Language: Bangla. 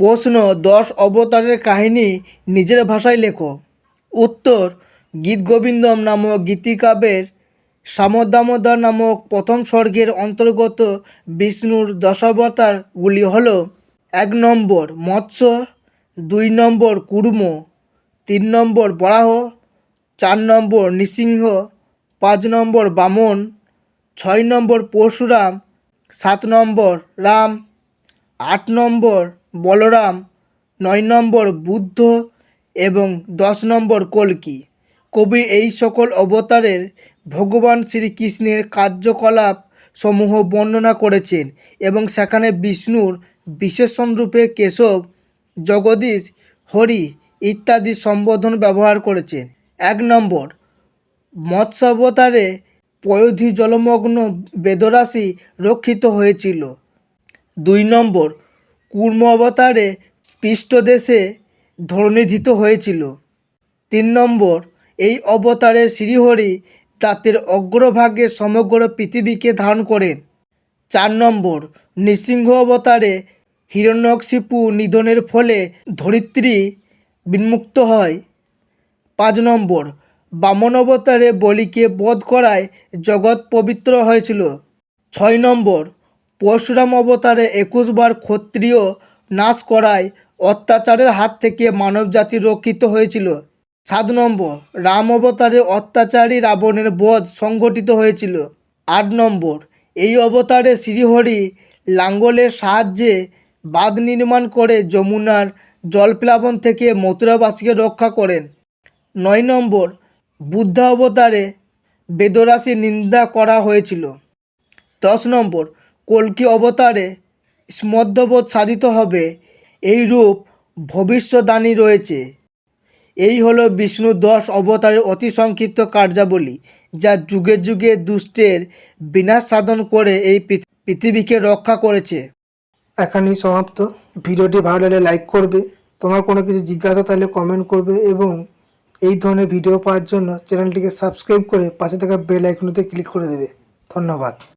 প্রশ্ন দশ অবতারের কাহিনী নিজের ভাষায় লেখো। উত্তর গীতগোবিন্দম নামক গীতিকাব্যের সামদামোদর নামক প্রথম স্বর্গের অন্তর্গত বিষ্ণুর দশাবতারগুলি হল এক নম্বর মৎস্য, দুই নম্বর কুর্ম তিন নম্বর বরাহ, চার নম্বর নৃসিংহ, পাঁচ নম্বর বামন, ছয় নম্বর পরশুরাম, সাত নম্বর রাম, আট নম্বর বলরাম নয় নম্বর বুদ্ধ এবং দশ নম্বর কল্কি। কবি এই সকল অবতারের ভগবান শ্রীকৃষ্ণের কার্যকলাপ সমূহ বর্ণনা করেছেন এবং সেখানে বিষ্ণুর বিশেষণরূপে কেশব, জগদীশ, হরি ইত্যাদি সম্বোধন ব্যবহার করেছেন। এক নম্বর, মৎস্যাবতারে পয়োধি জলমগ্ন বেদরাশি রক্ষিত হয়েছিল। দুই নম্বর কুর্ম অবতারে পৃষ্ঠদেশে ধরণীধিত হয়েছিল। তিন নম্বর, এই অবতারে শ্রীহরি তাঁতের অগ্রভাগে সমগ্র পৃথিবীকে ধারণ করেন। চার নম্বর, নৃসিংহ অবতারে হিরণ্যকশিপু নিধনের ফলে ধরিত্রী বিন্মুক্ত হয়। পাঁচ নম্বর, বামন অবতারে বলিকে বধ করায় জগৎ পবিত্র হয়েছিল। ছয় নম্বর পরশুরাম অবতারে একুশবার ক্ষত্রিয় নাশ করায় অত্যাচারের হাত থেকে মানবজাতি রক্ষিত হয়েছিল। সাত নম্বর, রাম অবতারে অত্যাচারী রাবণের বধ সংঘটিত হয়েছিল। আট নম্বর, এই অবতারে শ্রীহরি লাঙ্গলের সাহায্যে বাঁধ নির্মাণ করে যমুনার জলপ্লাবন থেকে মথুরাবাসীকে রক্ষা করেন। নয় নম্বর, বুদ্ধ অবতারে বেদরাশি নিন্দা করা হয়েছিল। দশ নম্বর কল্কি অবতারে স্মধ্যবোধ সাধিত হবে? এই রূপ ভবিষ্যদ্বাণী রয়েছে। এই হলো বিষ্ণু দশ অবতারের অতি সংক্ষিপ্ত কার্যাবলী, যা যুগে যুগে দুষ্টের বিনাশ সাধন করে এই পৃথিবীকে রক্ষা করেছে। এখানেই সমাপ্ত। ভিডিওটি ভালো লাগলে লাইক করবে। তোমার কোনো কিছু জিজ্ঞাসা থাকলে কমেন্ট করবে এবং এই ধরনের ভিডিও পাওয়ার জন্য চ্যানেলটিকে সাবস্ক্রাইব করে পাশে থাকা বেল আইকনটিতে ক্লিক করে দেবে। ধন্যবাদ।